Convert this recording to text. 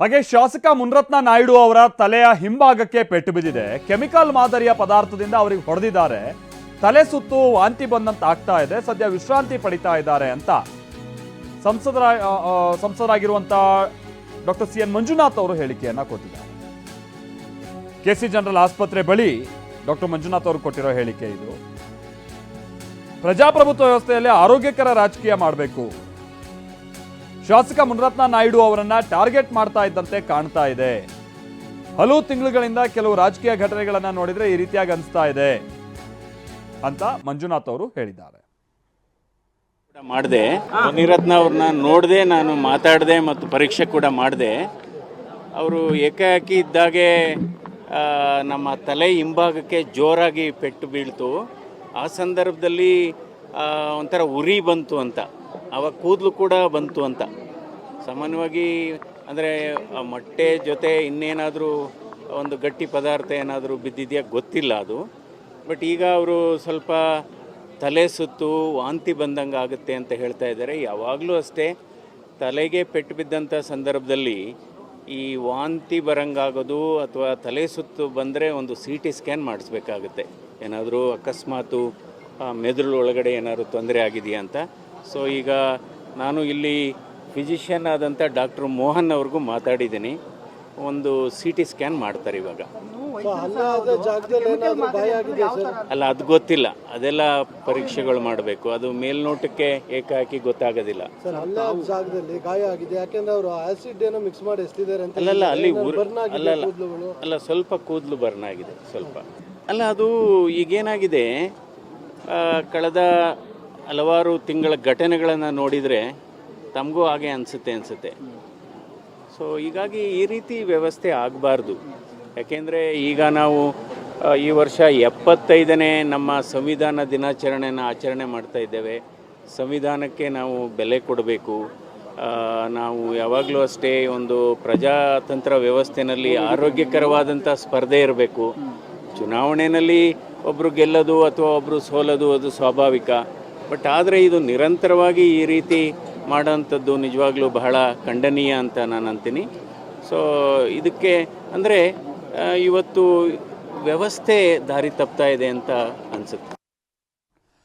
ಹಾಗೆ ಶಾಸಕ ಮುನ್ರತ್ನ ನಾಯ್ಡು ಅವರ ತಲೆಯ ಹಿಂಭಾಗಕ್ಕೆ ಪೆಟ್ಟು ಬಿದ್ದಿದೆ. ಕೆಮಿಕಲ್ ಮಾದರಿಯ ಪದಾರ್ಥದಿಂದ ಅವರಿಗೆ ಹೊಡೆದಿದ್ದಾರೆ. ತಲೆ ಸುತ್ತು, ವಾಂತಿ ಬಂದಂತ ಆಗ್ತಾ ಇದೆ. ಸದ್ಯ ವಿಶ್ರಾಂತಿ ಪಡಿತಾ ಇದ್ದಾರೆ ಅಂತ ಸಂಸದರ ಸಂಸದರಾಗಿರುವಂತ ಡಾಕ್ಟರ್ ಸಿ ಎನ್ ಮಂಜುನಾಥ್ ಅವರು ಹೇಳಿಕೆಯನ್ನ ಕೊಟ್ಟಿದ್ದಾರೆ. ಕೆಸಿ ಜನರಲ್ ಆಸ್ಪತ್ರೆ ಬಳಿ ಡಾಕ್ಟರ್ ಮಂಜುನಾಥ್ ಅವರು ಕೊಟ್ಟಿರೋ ಹೇಳಿಕೆ ಇದು. ಪ್ರಜಾಪ್ರಭುತ್ವ ವ್ಯವಸ್ಥೆಯಲ್ಲಿ ಆರೋಗ್ಯಕರ ರಾಜಕೀಯ ಮಾಡಬೇಕು. ಶಾಸಕ ಮುನರತ್ನ ನಾಯ್ಡು ಅವರನ್ನ ಟಾರ್ಗೆಟ್ ಮಾಡ್ತಾ ಇದ್ದಂತೆ ಕಾಣ್ತಾ ಇದೆ. ಹಲವು ತಿಂಗಳುಗಳಿಂದ ಕೆಲವು ರಾಜಕೀಯ ಘಟನೆಗಳನ್ನ ನೋಡಿದ್ರೆ ಈ ರೀತಿಯಾಗಿ ಅನಿಸ್ತಾ ಇದೆ ಅಂತ ಮಂಜುನಾಥ್ ಅವರು ಹೇಳಿದ್ದಾರೆ. ಮಾಡಿದೆ. ಮುನಿರತ್ನ ಅವ್ರನ್ನ ನೋಡದೆ ನಾನು ಮಾತಾಡಿದೆ ಮತ್ತು ಪರೀಕ್ಷೆ ಕೂಡ ಮಾಡಿದೆ. ಅವರು ಏಕಾಏಕಿ ಇದ್ದಾಗೆ ನಮ್ಮ ತಲೆ ಹಿಂಭಾಗಕ್ಕೆ ಜೋರಾಗಿ ಪೆಟ್ಟು ಬೀಳ್ತು. ಆ ಸಂದರ್ಭದಲ್ಲಿ ಒಂಥರ ಉರಿ ಬಂತು ಅಂತ. ಅವಾಗ ಕೂದಲು ಕೂಡ ಬಂತು ಅಂತ. ಸಾಮಾನ್ಯವಾಗಿ ಅಂದರೆ ಮೊಟ್ಟೆ ಜೊತೆ ಇನ್ನೇನಾದರೂ ಒಂದು ಗಟ್ಟಿ ಪದಾರ್ಥ ಏನಾದರೂ ಬಿದ್ದಿದೆಯಾ ಗೊತ್ತಿಲ್ಲ ಅದು. ಬಟ್ ಈಗ ಅವರು ಸ್ವಲ್ಪ ತಲೆ ಸುತ್ತು ವಾಂತಿ ಬಂದಂಗೆ ಆಗುತ್ತೆ ಅಂತ ಹೇಳ್ತಾ ಇದ್ದಾರೆ. ಯಾವಾಗಲೂ ಅಷ್ಟೇ ತಲೆಗೆ ಪೆಟ್ಟು ಬಿದ್ದಂಥ ಸಂದರ್ಭದಲ್ಲಿ ಈ ವಾಂತಿ ಬರಂಗಾಗೋದು ಅಥವಾ ತಲೆ ಸುತ್ತು ಬಂದರೆ ಒಂದು ಸಿ ಟಿ ಸ್ಕ್ಯಾನ್ ಮಾಡಿಸ್ಬೇಕಾಗುತ್ತೆ. ಏನಾದರೂ ಅಕಸ್ಮಾತು ಮೆದುಳು ಒಳಗಡೆ ಏನಾದರೂ ತೊಂದರೆ ಆಗಿದೆಯಾ ಅಂತ. ಸೊ ಈಗ ನಾನು ಇಲ್ಲಿ ಫಿಸಿಷಿಯನ್ ಆದಂಥ ಡಾಕ್ಟರ್ ಮೋಹನ್ ಅವ್ರಿಗೂ ಮಾತಾಡಿದ್ದೀನಿ. ಒಂದು ಸಿ ಟಿ ಸ್ಕ್ಯಾನ್ ಮಾಡ್ತಾರೆ ಇವಾಗ. ಅಲ್ಲ ಅದು ಗೊತ್ತಿಲ್ಲ. ಅದೆಲ್ಲ ಪರೀಕ್ಷೆಗಳು ಮಾಡಬೇಕು. ಅದು ಮೇಲ್ನೋಟಕ್ಕೆ ಏಕಾಕಿ ಗೊತ್ತಾಗೋದಿಲ್ಲ. ಸರ್ ಅಲ್ಲೇ ಜಾಗದಲ್ಲಿ ಗಾಯ ಆಗಿದೆ ಯಾಕೆಂದ್ರೆ ಅವರು ಆಸಿಡ್ ಏನೋ ಮಿಕ್ಸ್ ಮಾಡಿ ಎಸ್ತಿದ್ದಾರೆ ಅಂತ ಅಲ್ಲಲ್ಲ ಅಲ್ಲಿ ಅಲ್ಲಲ್ಲ. ಅಲ್ಲ ಸ್ವಲ್ಪ ಕೂದಲು ಬರ್ನ್ ಆಗಿದೆ ಸ್ವಲ್ಪ. ಅಲ್ಲ ಅದು ಈಗೇನಾಗಿದೆ ಕಳೆದ ಹಲವಾರು ತಿಂಗಳ ಘಟನೆಗಳನ್ನು ನೋಡಿದರೆ ತಮಗೂ ಹಾಗೆ ಅನಿಸುತ್ತೆ ಅನಿಸುತ್ತೆ. ಸೊ ಹೀಗಾಗಿ ಈ ರೀತಿ ವ್ಯವಸ್ಥೆ ಆಗಬಾರ್ದು. ಯಾಕೆಂದರೆ ಈಗ ನಾವು ಈ ವರ್ಷ ಎಪ್ಪತ್ತೈದನೇ ನಮ್ಮ ಸಂವಿಧಾನ ದಿನಾಚರಣೆಯನ್ನು ಆಚರಣೆ ಮಾಡ್ತಾ ಇದ್ದೇವೆ. ಸಂವಿಧಾನಕ್ಕೆ ನಾವು ಬೆಲೆ ಕೊಡಬೇಕು. ನಾವು ಯಾವಾಗಲೂ ಅಷ್ಟೇ ಒಂದು ಪ್ರಜಾತಂತ್ರ ವ್ಯವಸ್ಥೆಯಲ್ಲಿ ಆರೋಗ್ಯಕರವಾದಂಥ ಸ್ಪರ್ಧೆ ಇರಬೇಕು. ಚುನಾವಣೆಯಲ್ಲಿ ಒಬ್ಬರು ಗೆಲ್ಲೋದು ಅಥವಾ ಒಬ್ಬರು ಸೋಲೋದು ಅದು ಸ್ವಾಭಾವಿಕ. ಬಟ್ ಆದರೆ ಇದು ನಿರಂತರವಾಗಿ ಈ ರೀತಿ ಮಾಡೋಂಥದ್ದು ನಿಜವಾಗ್ಲೂ ಬಹಳ ಖಂಡನೀಯ ಅಂತ ನಾನು ಅಂತೀನಿ. ಸೊ ಇದಕ್ಕೆ ಅಂದರೆ ಇವತ್ತು ವ್ಯವಸ್ಥೆ ದಾರಿ ತಪ್ತಾ ಇದೆ ಅಂತ ಅನಿಸುತ್ತೆ.